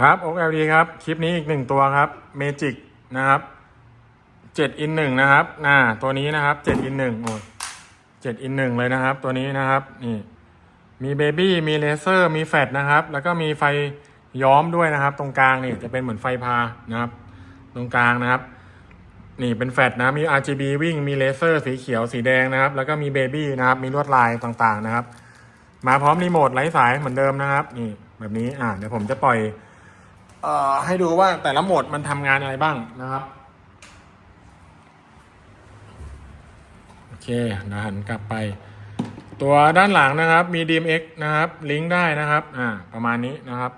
ครับโอ๊กเอลดีครับ คลิปนี้อีกหนึ่งตัวครับเมจิกนะครับเจ็ดอินหนึ่งนะครับน่าตัวนี้นะครับเจ็ดอินหนึ่งโอ้ยเจ็ดอินหนึ่งเลยนะครับ ตัวนี้นะครับนี่มีเบบี้มีเลเซอร์มีแฟลชนะครับ แล้วก็มีไฟย้อมด้วยนะครับ ตรงกลางนี่จะเป็นเหมือนไฟพานะครับ ตรงกลางนะครับ นี่เป็นแฟลชนะมี RGB วิ่งมีเลเซอร์สีเขียวสีแดงนะครับ แล้วก็มีเบบี้นะครับ มีลวดลายต่างๆนะครับ มาพร้อมรีโมทไร้สายเหมือนเดิมนะครับ นี่แบบนี้อ่าเดี๋ยวผมจะปล่อย ให้ดูว่าแต่ละโหมดมันทำงานอะไรบ้างนะครับโอเคนะหันกลับไป ตัวด้านหลังนะครับมี DMX นะครับ ลิงก์ได้นะครับอ่าประมาณนี้นะครับ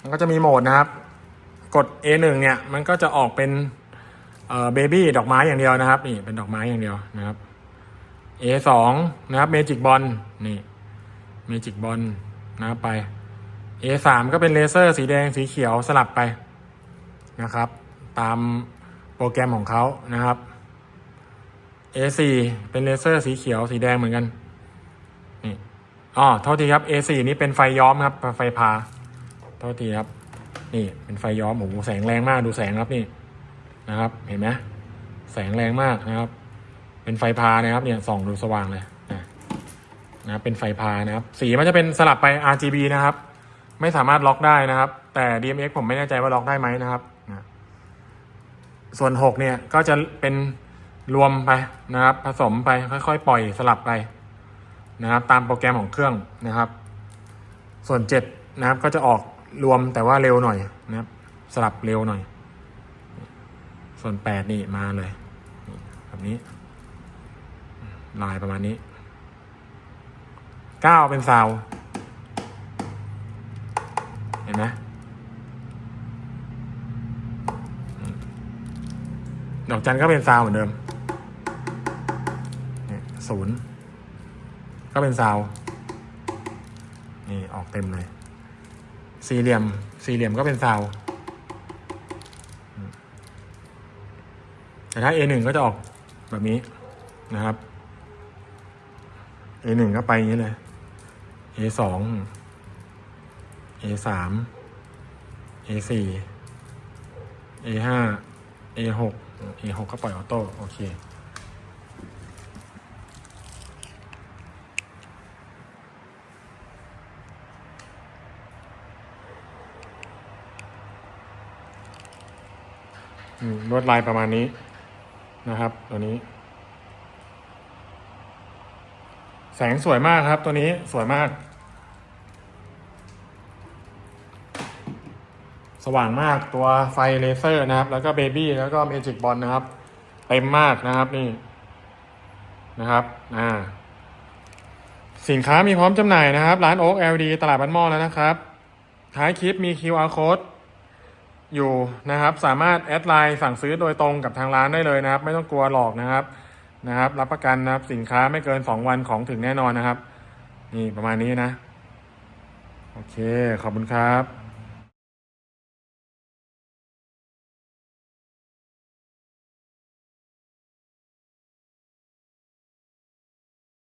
มันก็จะมีโหมดนะครับ กด A1 เนี่ยมันก็จะออกเป็นเอ่อเบบี้ดอกไม้อย่างเดียวนะครับนี่เป็นดอกไม้อย่างเดียวนะครับ A2 นะครับเมจิกบอลนี่เมจิกบอลนะครับไป A3 ก็เป็นเลเซอร์สีแดงสีเขียวสลับไปนะครับ ตามโปรแกรมของเขานะครับ A4 เป็นเลเซอร์สีเขียวสีแดงเหมือนกันนี่อ๋อโทษทีครับ A4 นี่เป็นไฟย้อมครับไฟพาโทษทีครับนี่เป็นไฟย้อมโอ้โหแสงแรงมากดูแสงครับนี่นะครับ เห็นไหมแสงแรงมากนะครับ เป็นไฟพานะครับเนี่ยส่องดูสว่างเลยนะนะครับเป็นไฟพานะครับ สีมันจะเป็นสลับไป RGB นะครับ ไม่สามารถล็อกได้นะครับ แต่ DMX ผมไม่แน่ใจว่าล็อกได้ไหมนะครับ ส่วน 6 เนี่ยก็จะเป็นรวมไปนะครับ ผสมไปค่อยๆ ปล่อยสลับไปนะครับ ตามโปรแกรมของเครื่องนะครับ ส่วน 7 นะครับก็จะออกรวมแต่ว่าเร็วหน่อยนะครับ สลับเร็วหน่อย ส่วน 8 นี่มาเลยแบบนี้ ลายประมาณนี้ 9 เป็นซาว ห็นไหมดอกจันก็เป็นซาวเหมือนเดิมเนี่ยศูนย์ก็เป็นซาวนี่ออกเต็มเลย สี่เหลี่ยม สี่เหลี่ยมก็เป็นซาวแต่ถ้า A หนึ่งก็จะออกแบบนี้นะครับ A หนึ่งก็ไปอย่างนี้เลย A สอง A สาม A สี่ A ห้า A หก A หกก็ปล่อยออโต้โอเคลวดลายประมาณนี้นะครับ ตัวนี้ แสงสวยมากครับ ตัวนี้สวยมาก สว่างมากตัวไฟเลเซอร์นะครับ แล้วก็เบบี้แล้วก็เมจิกบอลนะครับ เต็มมากนะครับนี่นะครับอ่าสินค้ามีพร้อมจำหน่ายนะครับ ร้านโอ๊ก LD ตลาดบ้านหม้อแล้วนะครับ ท้ายคลิปมี QR code อยู่นะครับ สามารถแอดไลน์สั่งซื้อโดยตรงกับทางร้านได้เลยนะครับ ไม่ต้องกลัวหลอกนะครับนะครับ รับประกันนะครับ สินค้าไม่เกิน 2 วันของถึงแน่นอนนะครับ นี่ประมาณนี้นะ โอเค ขอบคุณครับ